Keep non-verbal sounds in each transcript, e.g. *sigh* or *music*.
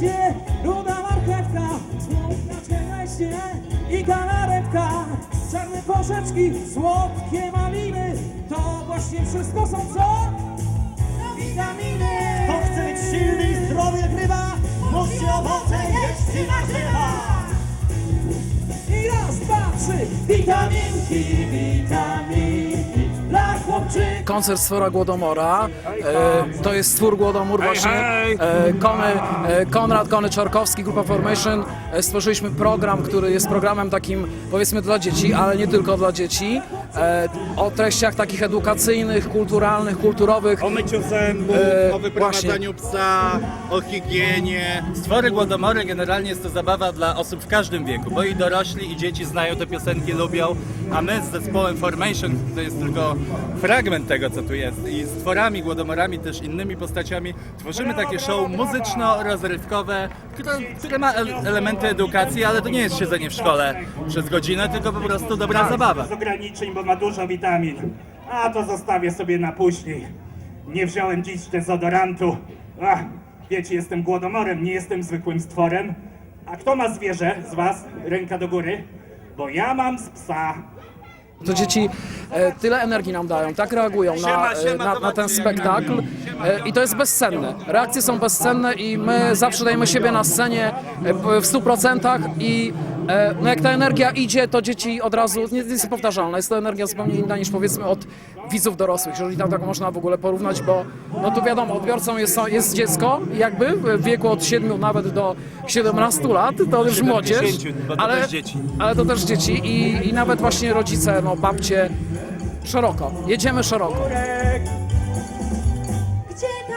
liście, ruda marchewka, smutna cieleśnie i galaretka, czarne porzeczki, słodkie maliny, to właśnie wszystko są co? Witaminy! Kto chce być silny i zdrowy jak ryba, musi owoce jeść i warzywa. I raz, dwa, trzy, witaminki, witaminki. Koncert Stwora Głodomora. E, to jest stwór Głodomór właśnie. E, Kony, e, Konrad Kony Czarkowski, Grupa Formation. E, stworzyliśmy program, który jest programem takim powiedzmy dla dzieci, ale nie tylko dla dzieci. E, o treściach takich edukacyjnych, kulturalnych, kulturowych. O myciu zębów, E, o wyprowadzaniu psa, o higienie. Stwory Głodomory generalnie jest to zabawa dla osób w każdym wieku, bo i dorośli, i dzieci znają te piosenki, lubią, a my z zespołem Formation, to jest tylko fragment tego, co tu jest, i z tworami, Głodomorami, też innymi postaciami, tworzymy takie show muzyczno-rozrywkowe, które, które ma el- elementy edukacji, ale to nie jest siedzenie w szkole przez godzinę, tylko po prostu dobra zabawa. Z ograniczeń, bo ma dużo witamin. A to zostawię sobie na później. Nie wziąłem dziś dezodorantu. Ach, wiecie, jestem głodomorem, nie jestem zwykłym stworem. A kto ma zwierzę z was? Ręka do góry. Bo ja mam z psa. To dzieci e, tyle energii nam dają, tak reagują na, e, na, na ten spektakl i to jest bezcenne. Reakcje są bezcenne i my zawsze dajemy siebie na scenie e, w 100% i e, no jak ta energia idzie, to dzieci od razu, nie jest powtarzalna, jest to energia zupełnie inna niż powiedzmy od widzów dorosłych, jeżeli tak, tak można w ogóle porównać, bo no tu wiadomo, odbiorcą jest, jest dziecko jakby w wieku od 7 nawet do 17 lat, to już młodzież, 70, bo to też dzieci. ale to też dzieci i, i nawet właśnie rodzice, no babcie, szeroko, jedziemy szeroko. Gdzie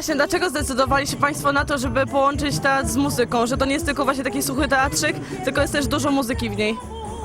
Właśnie dlaczego zdecydowali się Państwo na to, żeby połączyć teatr z muzyką? Że to nie jest tylko właśnie taki suchy teatrzyk, tylko jest też dużo muzyki w niej.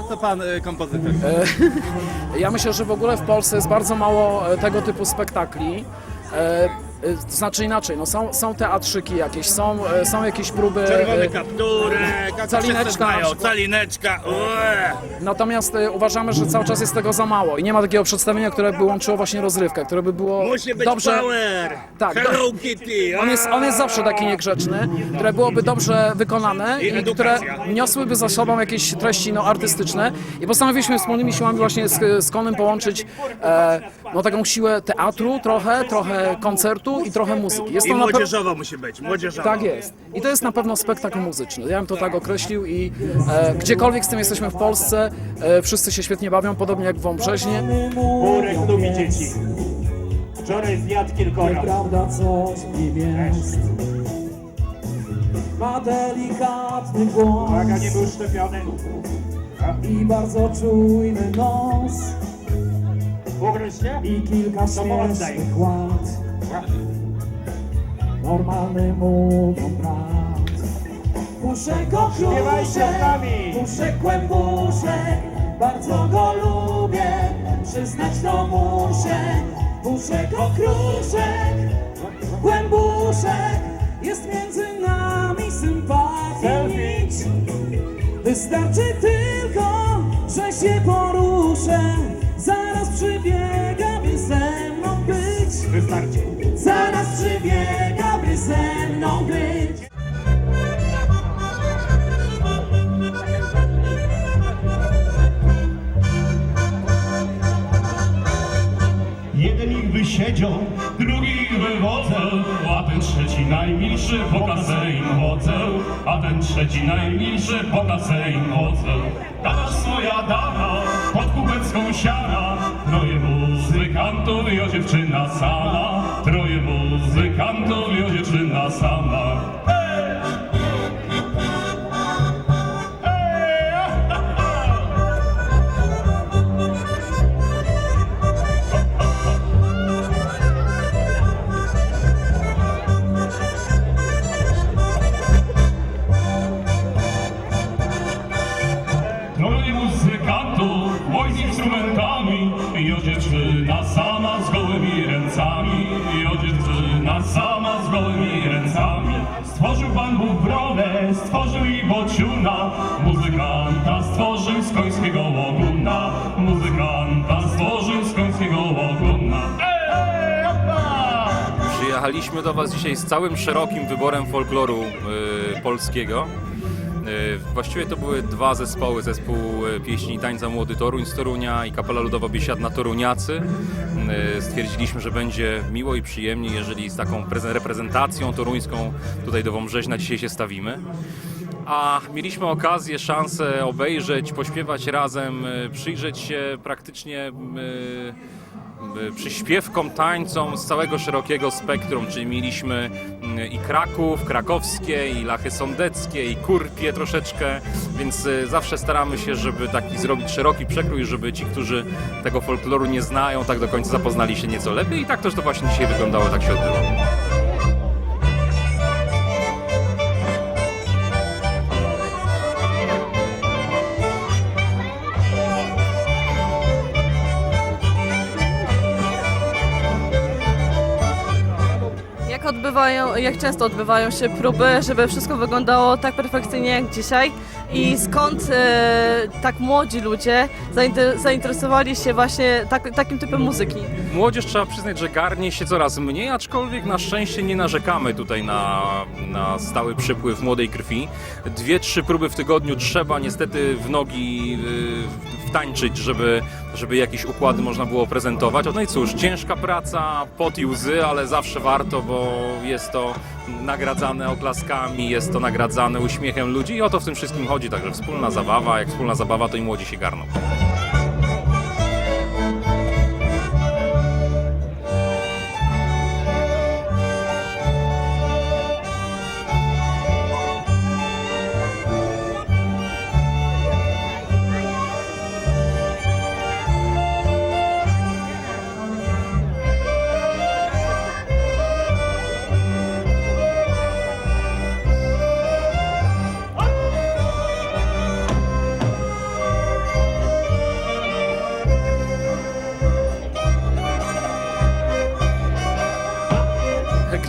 To pan y, kompozytor. *laughs* Ja myślę, że w ogóle w Polsce jest bardzo mało e, tego typu spektakli. E, e, to znaczy inaczej, no są, są teatrzyki jakieś, są, e, są jakieś próby. Czerwony e, kapturek, a to Calineczka znają. Calineczka, ue. Natomiast e, uważamy, że cały czas jest tego za mało i nie ma takiego przedstawienia, które by łączyło właśnie rozrywkę, które by było Musi być dobrze. power. Tak, Hello Kitty. *laughs* On jest, on jest zawsze taki niegrzeczny, które byłoby dobrze wykonane I które niosłyby za sobą jakieś treści no, artystyczne. I postanowiliśmy wspólnymi siłami właśnie z, z Konem połączyć e, no, taką siłę teatru trochę, trochę koncertu i trochę muzyki. Jest I to na pe- młodzieżowo musi być, młodzieżowo. tak jest. I to jest na pewno spektakl muzyczny. Ja bym to tak określił i e, gdziekolwiek z tym jesteśmy w Polsce, e, wszyscy się świetnie bawią, podobnie jak w Wąbrzeźnie. Burek lubi dzieci. Wczoraj zjadł kilkoro. Prawda coś w nim jest. Ma delikatny głos Uwaga, nie był szczepiony. i bardzo czujny nos I kilka śmiesznych ład. Normalny mówią brat. Puszek Śpiewajcie z nami. okruszek, puszek kłębuszek, bardzo go lubię, przyznać to muszę. Puszek okruszek, kłębuszek, jest między nami sympatii Selfie. Wystarczy tylko, że się poruszę, Zaraz przybiega, by ze mną być. Jeden ich wysiedział, drugi ich wywodzę, a ten trzeci najmilszy pokaże im chodzę, a ten trzeci najmilszy pokaże im chodzę. Dana swoja dana, pod kubecką siana, troje muzykantów i o dziewczyna sama, troje muzykantów i o dziewczyna sama. Bociuna, muzykanta stworzył z końskiego łoguna, muzykanta stworzył z końskiego łoguna. Przyjechaliśmy do Was dzisiaj z całym szerokim wyborem folkloru y, polskiego. Y, właściwie to były dwa zespoły, zespół y, pieśni i tańca Młody Toruń z Torunia i kapela ludowa Biesiadna Toruniacy. Y, stwierdziliśmy, że będzie miło i przyjemnie, jeżeli z taką preze- reprezentacją toruńską tutaj do Wąbrzeźna dzisiaj się stawimy. A mieliśmy okazję, szansę obejrzeć, pośpiewać razem, y, przyjrzeć się praktycznie y, y, przyśpiewkom, tańcom z całego szerokiego spektrum, czyli mieliśmy i Kraków, krakowskie, i Lachy Sądeckie, i Kurpie troszeczkę, więc zawsze staramy się, żeby taki zrobić szeroki przekrój, żeby ci, którzy tego folkloru nie znają, tak do końca zapoznali się nieco lepiej. I tak też to właśnie dzisiaj wyglądało, tak się odbyło. Odbywają, jak często odbywają się próby, żeby wszystko wyglądało tak perfekcyjnie jak dzisiaj? I skąd e, tak młodzi ludzie zainter- zainteresowali się właśnie tak, takim typem muzyki? Młodzież trzeba przyznać, że garnie się coraz mniej, aczkolwiek na szczęście nie narzekamy tutaj na, na stały przypływ młodej krwi. Dwie, trzy próby w tygodniu trzeba niestety w nogi wtańczyć, żeby, żeby jakieś układy można było prezentować. No i cóż, ciężka praca, pot i łzy, ale zawsze warto, bo jest to nagradzane oklaskami, jest to nagradzane uśmiechem ludzi i o to w tym wszystkim chodzi, także wspólna zabawa, jak wspólna zabawa, to i młodzi się garną.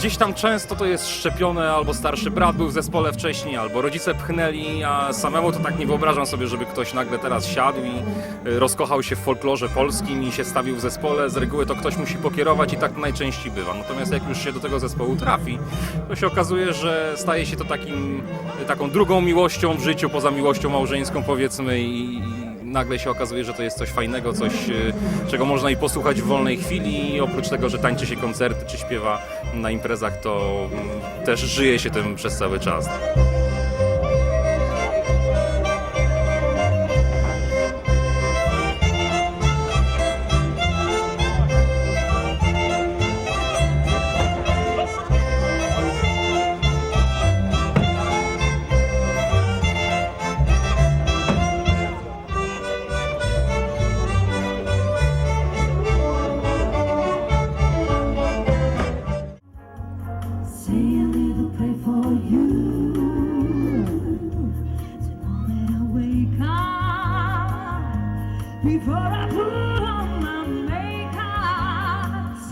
Gdzieś tam często to jest szczepione, albo starszy brat był w zespole wcześniej, albo rodzice pchnęli, a samemu to tak nie wyobrażam sobie, żeby ktoś nagle teraz siadł i y, rozkochał się w folklorze polskim i się stawił w zespole. Z reguły to ktoś musi pokierować i tak najczęściej bywa. Natomiast jak już się do tego zespołu trafi, to się okazuje, że staje się to takim, taką drugą miłością w życiu, poza miłością małżeńską powiedzmy i nagle się okazuje, że to jest coś fajnego, coś, e, czego można i posłuchać w wolnej chwili i oprócz tego, że tańczy się koncerty czy śpiewa na imprezach, to mm, też żyje się tym przez cały czas.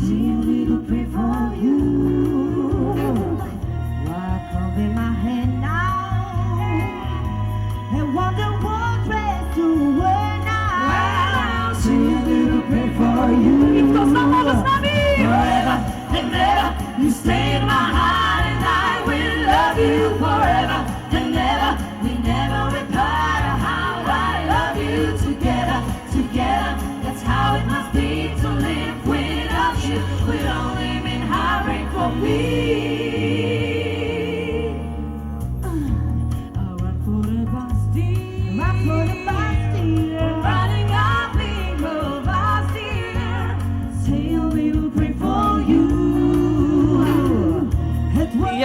see a little prayer for you.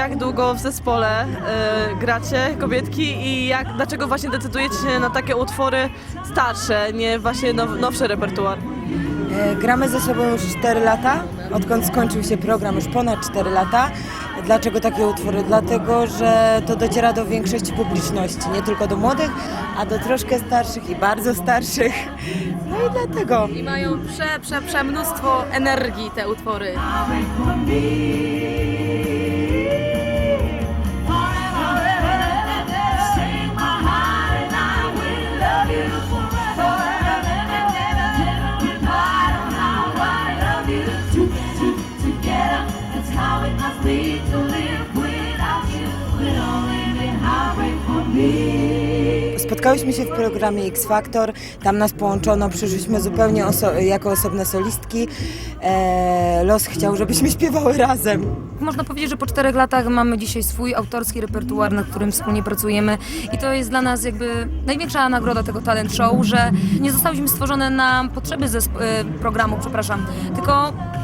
Jak długo w zespole e, gracie, kobietki, i jak, dlaczego właśnie decydujecie się na takie utwory starsze, nie właśnie now, nowszy repertuar? E, Gramy ze sobą już 4 lata, odkąd skończył się program, już ponad 4 lata. Dlaczego takie utwory? Dlatego, że to dociera do większości publiczności, nie tylko do młodych, a do troszkę starszych i bardzo starszych. No i dlatego. I mają prze, prze, prze mnóstwo energii te utwory. Spotkałyśmy się w programie X Factor, tam nas połączono, przyszliśmy zupełnie oso- jako osobne solistki. E, los chciał, żebyśmy śpiewały razem. Można powiedzieć, że po czterech latach mamy dzisiaj swój autorski repertuar, nad którym wspólnie pracujemy i to jest dla nas jakby największa nagroda tego talent show, że nie zostałyśmy stworzone na potrzeby e, programu, przepraszam, tylko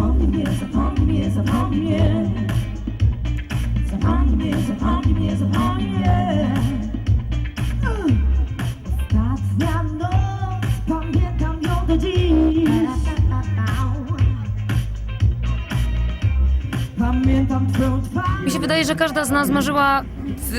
Zapomnij mnie, zapomnij mnie, zapomnij mnie. Każda z nas marzyła,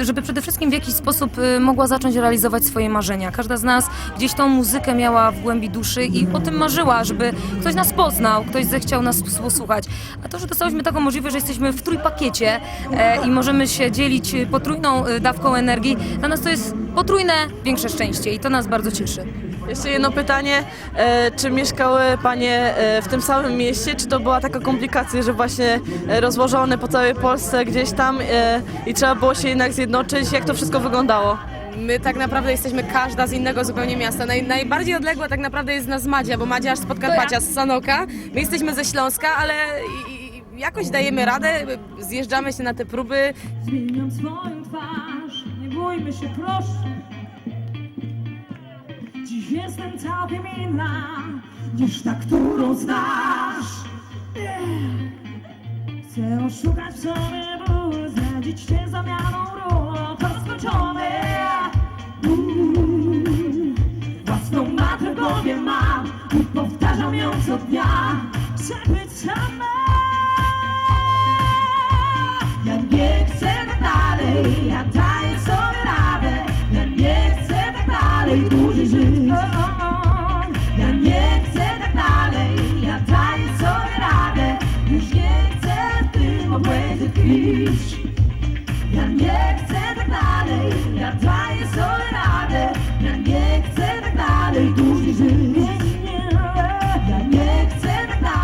żeby przede wszystkim w jakiś sposób y, mogła zacząć realizować swoje marzenia. Każda z nas gdzieś tą muzykę miała w głębi duszy i o tym marzyła, żeby ktoś nas poznał, ktoś zechciał nas posłuchać. A to, że dostałyśmy taką możliwość, że jesteśmy w trójpakiecie e, i możemy się dzielić y, potrójną y, dawką energii, dla nas to jest potrójne większe szczęście i to nas bardzo cieszy. Jeszcze jedno pytanie. E, czy mieszkały Panie e, w tym samym mieście? Czy to była taka komplikacja, że właśnie e, rozłożone po całej Polsce gdzieś tam e, i trzeba było się jednak zjednoczyć? Jak to wszystko wyglądało? My tak naprawdę jesteśmy każda z innego zupełnie miasta. Naj, najbardziej odległa tak naprawdę jest nas Madzia, bo Madzia aż z Podkarpacia, z Sanoka. My jesteśmy ze Śląska, ale i, i, jakoś dajemy radę, zjeżdżamy się na te próby. Zmieniam swoją twarz, nie bójmy się proszę. Jestem całkiem inna niż ta, którą znasz. Chcę oszukać sobie ból, zdradzić cię zamianą ról, to skończone. Własną matę w głowie mam i powtarzam ją co dnia, żeby być sama. Tkwić. Ja nie chcę tak dalej, ja daję sobie radę. Ja nie chcę tak dalej dłużej żyć.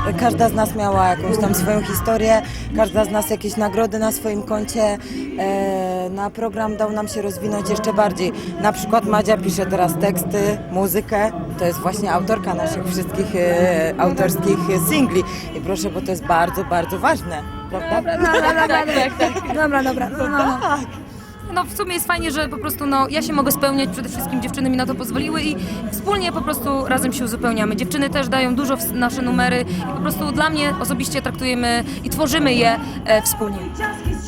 Tak. Każda z nas miała jakąś tam swoją historię, każda z nas jakieś nagrody na swoim koncie. E, na program dał nam się rozwinąć jeszcze bardziej. Na przykład Madzia pisze teraz teksty, muzykę. To jest właśnie autorka naszych wszystkich e, autorskich singli. I proszę, bo to jest bardzo, bardzo ważne. Prawda? Dobra, dobra. No, no, no. No w sumie jest fajnie, że po prostu no, ja się mogę spełniać, przede wszystkim dziewczyny mi na to pozwoliły i wspólnie po prostu razem się uzupełniamy. Dziewczyny też dają dużo w nasze numery i po prostu dla mnie osobiście traktujemy i tworzymy je e, wspólnie. Just is.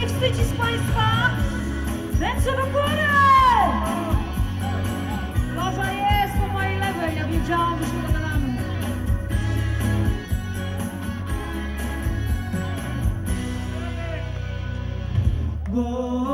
nie wstydzi z Państwa? Ręce do góry! Loża jest po mojej lewej, ja wiedziałam, że się dogadamy. Bo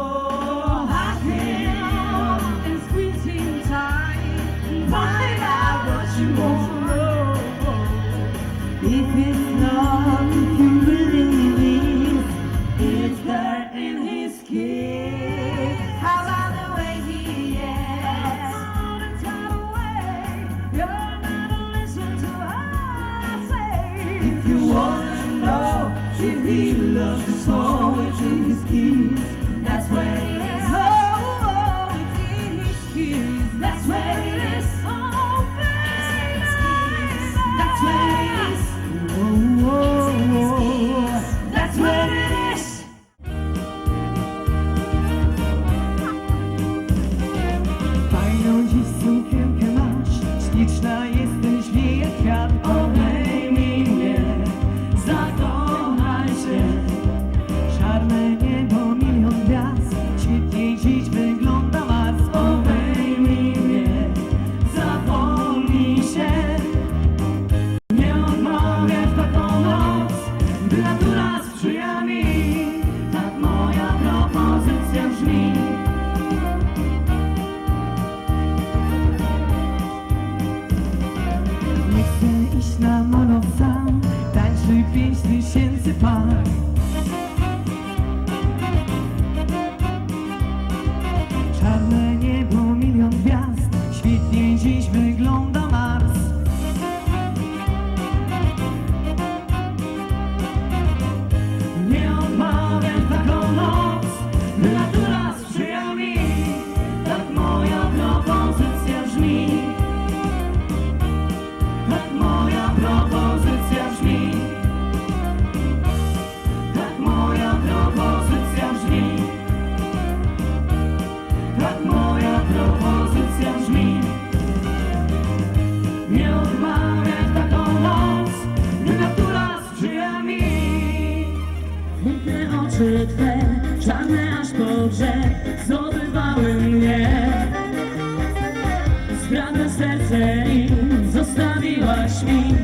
me.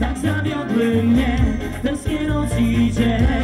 Tak zawiodły mnie Ten skierot idzie.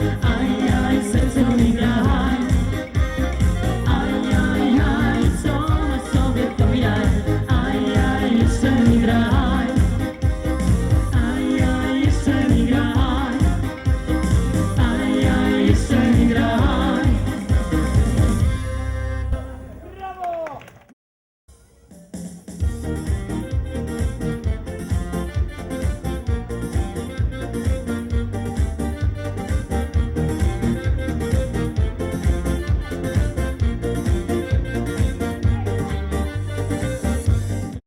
I